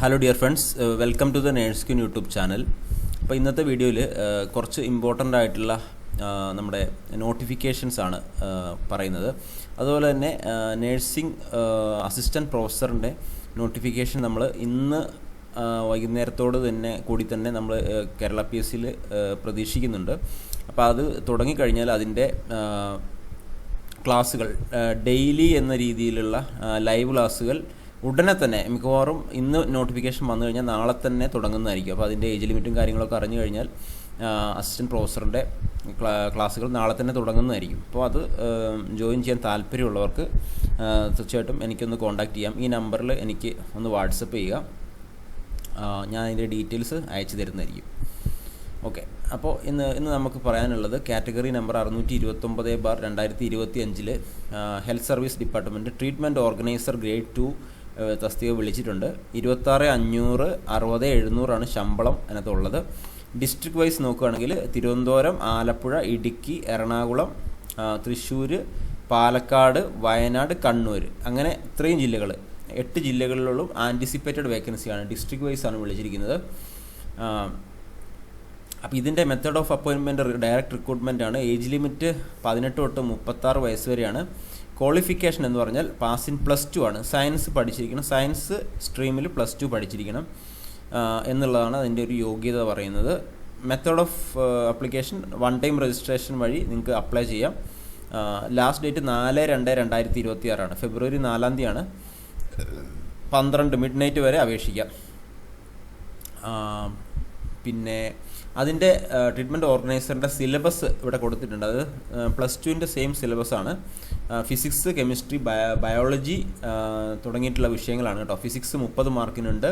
Hello dear friends welcome to the nurse queen YouTube channel അപ്പോൾ ഇന്നത്തെ വീഡിയോയിൽ കുറച്ച് ഇമ്പോർട്ടന്റ് ആയിട്ടുള്ള നമ്മുടെ നോട്ടിഫിക്കേഷൻസ് ആണ് പറയുന്നത്. അതുപോലെ തന്നെ നേഴ്സിംഗ് അസിസ്റ്റന്റ് പ്രൊഫസറിന്റെ നോട്ടിഫിക്കേഷൻ നമ്മൾ ഇന്ന് വൈകുന്നേരത്തോട് തന്നെ കൂടി തന്നെ നമ്മൾ കേരള പി എസ് സിയിൽ പ്രതീക്ഷിക്കുന്നുണ്ട്. അപ്പോൾ അത് തുടങ്ങിക്കഴിഞ്ഞാൽ അതിന്റെ ക്ലാസ്സുകൾ ഡെയിലി എന്ന രീതിയിലുള്ള ലൈവ് ക്ലാസ്സുകൾ ഉടനെ തന്നെ മിക്കവാറും ഇന്ന് നോട്ടിഫിക്കേഷൻ വന്നു കഴിഞ്ഞാൽ നാളെ തന്നെ തുടങ്ങുന്നതായിരിക്കും. അപ്പോൾ അതിന്റെ ഏജ് ലിമിറ്റും കാര്യങ്ങളൊക്കെ അറിഞ്ഞു കഴിഞ്ഞാൽ അസിസ്റ്റന്റ് പ്രൊഫസറിന്റെ ക്ലാസ്സുകൾ നാളെ തന്നെ തുടങ്ങുന്നതായിരിക്കും. അപ്പോൾ അത് ജോയിൻ ചെയ്യാൻ താല്പര്യമുള്ളവർക്ക് തീർച്ചയായിട്ടും എനിക്കൊന്ന് കോൺടാക്റ്റ് ചെയ്യാം. ഈ നമ്പറിൽ എനിക്ക് ഒന്ന് വാട്സപ്പ് ചെയ്യുക. ഞാൻ അതിന്റെ ഡീറ്റെയിൽസ് അയച്ചു തരുന്നതായിരിക്കും. ഓക്കെ. അപ്പോൾ ഇന്ന് ഇന്ന് നമുക്ക് പറയാനുള്ളത് കാറ്റഗറി നമ്പർ അറുന്നൂറ്റി ഇരുപത്തൊമ്പത് ബാർ രണ്ടായിരത്തി ഇരുപത്തി അഞ്ചിൽ health service department treatment organiser grade two തസ്തിക വിളിച്ചിട്ടുണ്ട്. ഇരുപത്താറ് അഞ്ഞൂറ് അറുപത് എഴുന്നൂറാണ് ശമ്പളം അതിനകത്തുള്ളത്. ഡിസ്ട്രിക്ട് വൈസ് നോക്കുകയാണെങ്കിൽ തിരുവനന്തപുരം ആലപ്പുഴ ഇടുക്കി എറണാകുളം തൃശ്ശൂർ പാലക്കാട് വയനാട് കണ്ണൂർ. അങ്ങനെ ഇത്രയും ജില്ലകൾ എട്ട് ജില്ലകളിലുള്ള ആന്റിസിപ്പേറ്റഡ് വേക്കൻസിയാണ് ഡിസ്ട്രിക്ട് വൈസ് ആണ് വിളിച്ചിരിക്കുന്നത്. അപ്പോൾ ഇതിന്റെ മെത്തേഡ് ഓഫ് അപ്പോയിൻമെന്റ് ഡയറക്റ്റ് റിക്രൂട്ട്മെന്റ് ആണ്. ഏജ് ലിമിറ്റ് പതിനെട്ട് തൊട്ട് മുപ്പത്താറ് വയസ്സ് വരെയാണ്. ക്വാളിഫിക്കേഷൻ എന്ന് പറഞ്ഞാൽ പാസ് ഇൻ പ്ലസ് ടു ആണ്. സയൻസ് പഠിച്ചിരിക്കണം. സയൻസ് സ്ട്രീമിൽ പ്ലസ് ടു പഠിച്ചിരിക്കണം. എന്നുള്ളതാണ് അതിന്റെ ഒരു യോഗ്യത പറയുന്നത്. Method of application one time registration വഴി നിങ്ങൾക്ക് അപ്ലൈ ചെയ്യാം. ലാസ്റ്റ് ഡേറ്റ് നാല് രണ്ട് രണ്ടായിരത്തി ഇരുപത്തി ആറാണ് ഫെബ്രുവരി നാലാം തീയതിയാണ്. പന്ത്രണ്ട് മിഡ് നൈറ്റ് വരെ അപേക്ഷിക്കാം. പിന്നെ അതിന്റെ ട്രീറ്റ്മെന്റ് ഓർഗനൈസറിന്റെ സിലബസ് ഇവിടെ കൊടുത്തിട്ടുണ്ട്. അത് പ്ലസ് ടുവിന്റെ സെയിം സിലബസ് ആണ്. ഫിസിക്സ് കെമിസ്ട്രി ബയോ ബയോളജി തുടങ്ങിയിട്ടുള്ള വിഷയങ്ങളാണ് കേട്ടോ. ഫിസിക്സ് മുപ്പത് മാർക്കിനുണ്ട്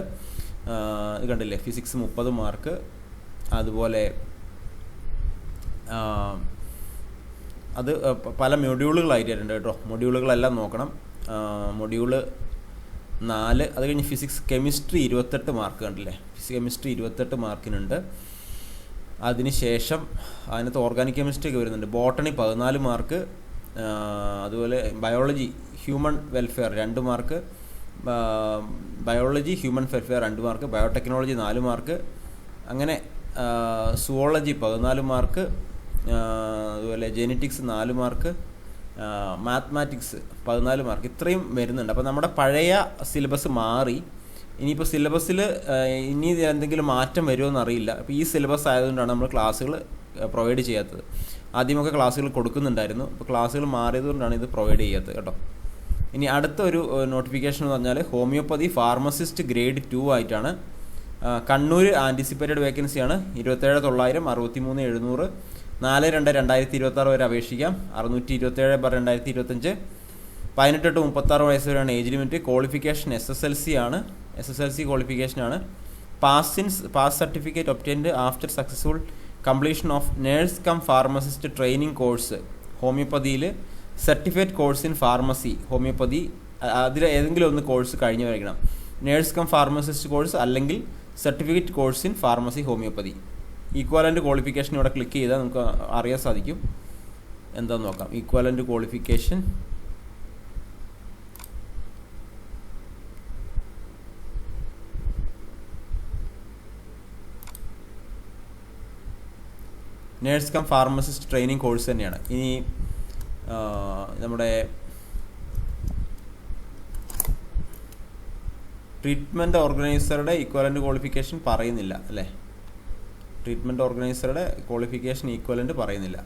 ഇത് കണ്ടില്ലേ? ഫിസിക്സ് മുപ്പത് മാർക്ക് അതുപോലെ അത് പല മൊഡ്യൂളുകളായിട്ടുണ്ട് കേട്ടോ. മൊഡ്യൂളുകളെല്ലാം നോക്കണം. മൊഡ്യൂൾ നാല് അത് കഴിഞ്ഞ് ഫിസിക്സ് കെമിസ്ട്രി ഇരുപത്തെട്ട് മാർക്ക് കണ്ടില്ലേ? ഫിസിക്സ് കെമിസ്ട്രി ഇരുപത്തെട്ട് മാർക്കിനുണ്ട് അതിനുശേഷം അതിനകത്ത് ഓർഗാനിക് കെമിസ്ട്രി ഒക്കെ വരുന്നുണ്ട്. ബോട്ടണി പതിനാല് മാർക്ക് അതുപോലെ ബയോളജി ഹ്യൂമൻ വെൽഫെയർ രണ്ട് മാർക്ക് ബയോളജി ഹ്യൂമൻ വെൽഫെയർ രണ്ട് മാർക്ക് ബയോടെക്നോളജി നാല് മാർക്ക് അങ്ങനെ സുവോളജി പതിനാല് മാർക്ക് അതുപോലെ ജെനറ്റിക്സ് നാല് മാർക്ക് മാത്മാറ്റിക്സ് പതിനാല് മാർക്ക് ഇത്രയും വരുന്നുണ്ട്. അപ്പോൾ നമ്മുടെ പഴയ സിലബസ് മാറി. ഇനിയിപ്പോൾ സിലബസിൽ ഇനി എന്തെങ്കിലും മാറ്റം വരുമോ എന്നറിയില്ല അപ്പോൾ ഈ സിലബസ് ആയതുകൊണ്ടാണ് നമ്മൾ ക്ലാസ്സുകൾ പ്രൊവൈഡ് ചെയ്യാത്തത്. ആദ്യമൊക്കെ ക്ലാസ്സുകൾ കൊടുക്കുന്നുണ്ടായിരുന്നു. അപ്പോൾ ക്ലാസ്സുകൾ മാറിയതുകൊണ്ടാണ് ഇത് പ്രൊവൈഡ് ചെയ്യാത്തത് കേട്ടോ. ഇനി അടുത്ത ഒരു നോട്ടിഫിക്കേഷൻ എന്ന് പറഞ്ഞാൽ ഹോമിയോപ്പതി ഫാർമസിസ്റ്റ് ഗ്രേഡ് ടു ആയിട്ടാണ് കണ്ണൂർ ആന്റിസിപ്പേറ്റഡ് വേക്കൻസിയാണ് ഇരുപത്തേഴ് തൊള്ളായിരം അറുപത്തി മൂന്ന് എഴുന്നൂറ്. നാല് രണ്ട് രണ്ടായിരത്തി ഇരുപത്തി ആറ് വരെ അപേക്ഷിക്കാം. അറുന്നൂറ്റി ഇരുപത്തേഴ് ബാർ രണ്ടായിരത്തി ഇരുപത്തഞ്ച്. പതിനെട്ട് ടു മുപ്പത്താറ് വയസ്സ് വരെയാണ് age limit qualification S S L C ആണ്. എസ് എസ് എൽ സി ക്വാളിഫിക്കേഷനാണ് pass ins pass certificate obtained after successful completion of nurse cum pharmacist training course. ഹോമിയോപ്പതിയിൽ certificate course in pharmacy. Homoeopathy അതിൽ ഏതെങ്കിലും ഒന്ന് course കഴിഞ്ഞു വരയ്ക്കണം. Nurse cum pharmacist course അല്ലെങ്കിൽ certificate course in pharmacy homoeopathy. Equivalent qualification ഇവിടെ click ചെയ്താൽ നമുക്ക് അറിയാൻ സാധിക്കും. എന്താണെന്ന് നോക്കാം. Equivalent qualification. Nurse cum pharmacist training course തന്നെയാണ്. ഇനി നമ്മുടെ ട്രീറ്റ്മെന്റ് ഓർഗനൈസറുടെ ഈക്വലന്റ് ക്വാളിഫിക്കേഷൻ പറയുന്നില്ല അല്ലേ? ട്രീറ്റ്മെന്റ് ഓർഗനൈസറുടെ ക്വാളിഫിക്കേഷൻ ഈക്വലന്റ് പറയുന്നില്ല.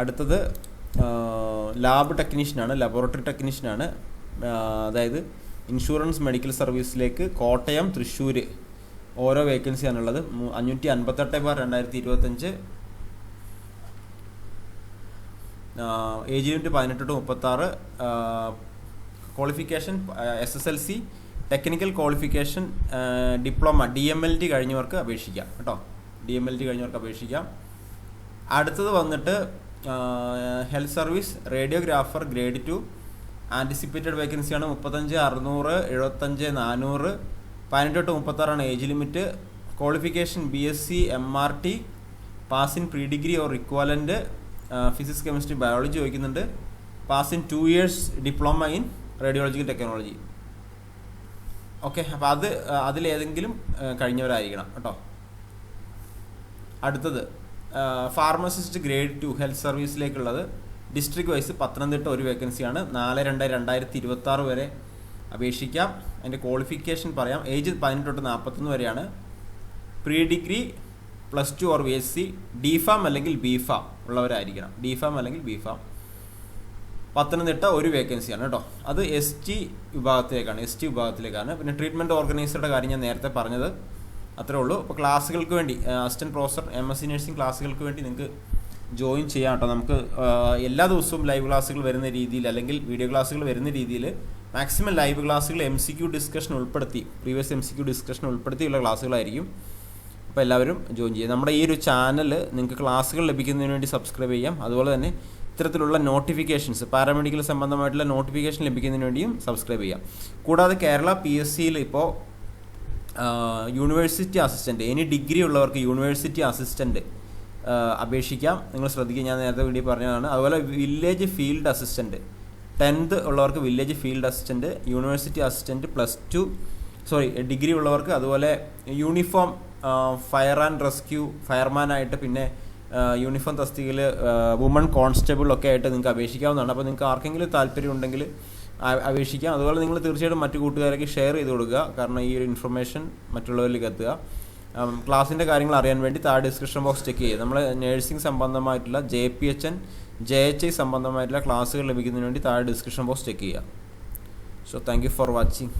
അടുത്തത് ലാബ് ടെക്നീഷ്യനാണ് ലബോറട്ടറി ടെക്നീഷ്യനാണ് അതായത് ഇൻഷുറൻസ് മെഡിക്കൽ സർവീസിലേക്ക് കോട്ടയം തൃശ്ശൂർ ഓരോ വേക്കൻസിയാണുള്ളത് അഞ്ഞൂറ്റി അൻപത്തെട്ട് ബാർ രണ്ടായിരത്തി ഇരുപത്തഞ്ച് ഏജ് ലിമിറ്റ് പതിനെട്ട് ടു മുപ്പത്താറ് qualification S S L C technical qualification diploma D M L T കഴിഞ്ഞവർക്ക് അപേക്ഷിക്കാം കേട്ടോ. ഡി എം എൽ ടി കഴിഞ്ഞവർക്ക് അപേക്ഷിക്കാം. അടുത്തത് വന്നിട്ട് health service radiographer grade two anticipated വേക്കൻസിയാണ് മുപ്പത്തഞ്ച് അറുന്നൂറ് എഴുപത്തഞ്ച് നാനൂറ് പതിനെട്ട് തൊട്ട് മുപ്പത്താറാണ് age limit. Qualification B S C M R T pass in pre degree or equivalent physics chemistry biology ചോദിക്കുന്നുണ്ട്. Pass in two years diploma in radiological technology okay അപ്പോൾ അത് അതിലേതെങ്കിലും കഴിഞ്ഞവരായിരിക്കണം കേട്ടോ. അടുത്തത് ഫാർമസിസ്റ്റ് ഗ്രേഡ് ടു ഹെൽത്ത് സർവീസിലേക്കുള്ളത് district wise Pathanamthitta ഒരു വേക്കൻസിയാണ് നാല് രണ്ട് രണ്ടായിരത്തി ഇരുപത്തി ആറ് വരെ അപേക്ഷിക്കാം. അതിന്റെ ക്വാളിഫിക്കേഷൻ പറയാം. ഏജ് പതിനെട്ട് തൊട്ട് നാൽപ്പത്തൊന്ന് വരെയാണ്. Pre degree plus two or B S C D pharm അല്ലെങ്കിൽ ബി ഫാം ഉള്ളവരായിരിക്കണം. ഡി ഫാം അല്ലെങ്കിൽ ബി ഫാം പത്തനംതിട്ട ഒരു വേക്കൻസിയാണ് കേട്ടോ. അത് എസ് ടി വിഭാഗത്തിലേക്കാണ്. എസ് ടി വിഭാഗത്തിലേക്കാണ്. പിന്നെ ട്രീറ്റ്മെന്റ് ഓർഗനൈസറുടെ കാര്യം ഞാൻ നേരത്തെ പറഞ്ഞത്. അത്രേ ഉള്ളൂ. അപ്പോൾ ക്ലാസ്സുകൾക്ക് വേണ്ടി assistant professor M S C nursing ക്ലാസ്സുകൾക്ക് വേണ്ടി നിങ്ങൾക്ക് ജോയിൻ ചെയ്യാം കേട്ടോ. നമുക്ക് എല്ലാ ദിവസവും ലൈവ് ക്ലാസ്സുകൾ വരുന്ന രീതിയിൽ അല്ലെങ്കിൽ വീഡിയോ ക്ലാസ്സുകൾ വരുന്ന രീതിയിൽ മാക്സിമം ലൈവ് ക്ലാസ്സുകൾ എം സി ക്യു ഡിസ്കഷൻ ഉൾപ്പെടുത്തി previous M C Q discussion ഉൾപ്പെടുത്തിയുള്ള ക്ലാസ്സുകളായിരിക്കും അപ്പോൾ എല്ലാവരും ജോയിൻ ചെയ്യുക. നമ്മുടെ ഈ ഒരു ചാനൽ നിങ്ങൾക്ക് ക്ലാസ്സുകൾ ലഭിക്കുന്നതിന് വേണ്ടി സബ്സ്ക്രൈബ് ചെയ്യാം. അതുപോലെ തന്നെ ഇത്തരത്തിലുള്ള നോട്ടിഫിക്കേഷൻസ് പാരാമെഡിക്കൽ സംബന്ധമായിട്ടുള്ള നോട്ടിഫിക്കേഷൻ ലഭിക്കുന്നതിന് വേണ്ടിയും സബ്സ്ക്രൈബ് ചെയ്യാം. കൂടാതെ കേരള പി എസ് സിയിൽ ഇപ്പോൾ യൂണിവേഴ്സിറ്റി അസിസ്റ്റന്റ് എനി ഡിഗ്രി ഉള്ളവർക്ക് യൂണിവേഴ്സിറ്റി അസിസ്റ്റന്റ് അപേക്ഷിക്കാം. നിങ്ങൾ ശ്രദ്ധിക്കുക ഞാൻ നേരത്തെ വീഡിയോ പറഞ്ഞതാണ്. അതുപോലെ വില്ലേജ് ഫീൽഡ് അസിസ്റ്റന്റ് ടെൻത്ത് ഉള്ളവർക്ക് village field assistant university assistant plus two sorry degree ഉള്ളവർക്ക് അതുപോലെ യൂണിഫോം ഫയർ ആൻഡ് റെസ്ക്യൂ ഫയർമാനായിട്ട് പിന്നെ യൂണിഫോം തസ്തികയിൽ വുമൺ കോൺസ്റ്റബിൾ ഒക്കെ ആയിട്ട് നിങ്ങൾക്ക് അപേക്ഷിക്കാവുന്നതാണ്. അപ്പോൾ നിങ്ങൾക്ക് ആർക്കെങ്കിലും താല്പര്യം ഉണ്ടെങ്കിൽ അപേക്ഷിക്കാം. അതുപോലെ നിങ്ങൾ തീർച്ചയായിട്ടും മറ്റു കൂട്ടുകാരേക്ക് ഷെയർ ചെയ്ത് കൊടുക്കുക. കാരണം ഈ ഒരു ഇൻഫർമേഷൻ മറ്റുള്ളവരിലേക്ക് എത്തുക. ക്ലാസ്സിന്റെ കാര്യങ്ങൾ അറിയാൻ വേണ്ടി താഴെ ഡിസ്ക്രിപ്ഷൻ ബോക്സ് ചെക്ക് ചെയ്യുക. നമ്മൾ നേഴ്സിംഗ് സംബന്ധമായിട്ടുള്ള J P H N J H I സംബന്ധമായിട്ടുള്ള ക്ലാസ്സുകൾ ലഭിക്കുന്നതിന് വേണ്ടി താഴെ ഡിസ്ക്രിപ്ഷൻ ബോക്സ് ചെക്ക് ചെയ്യുക. So thank you for watching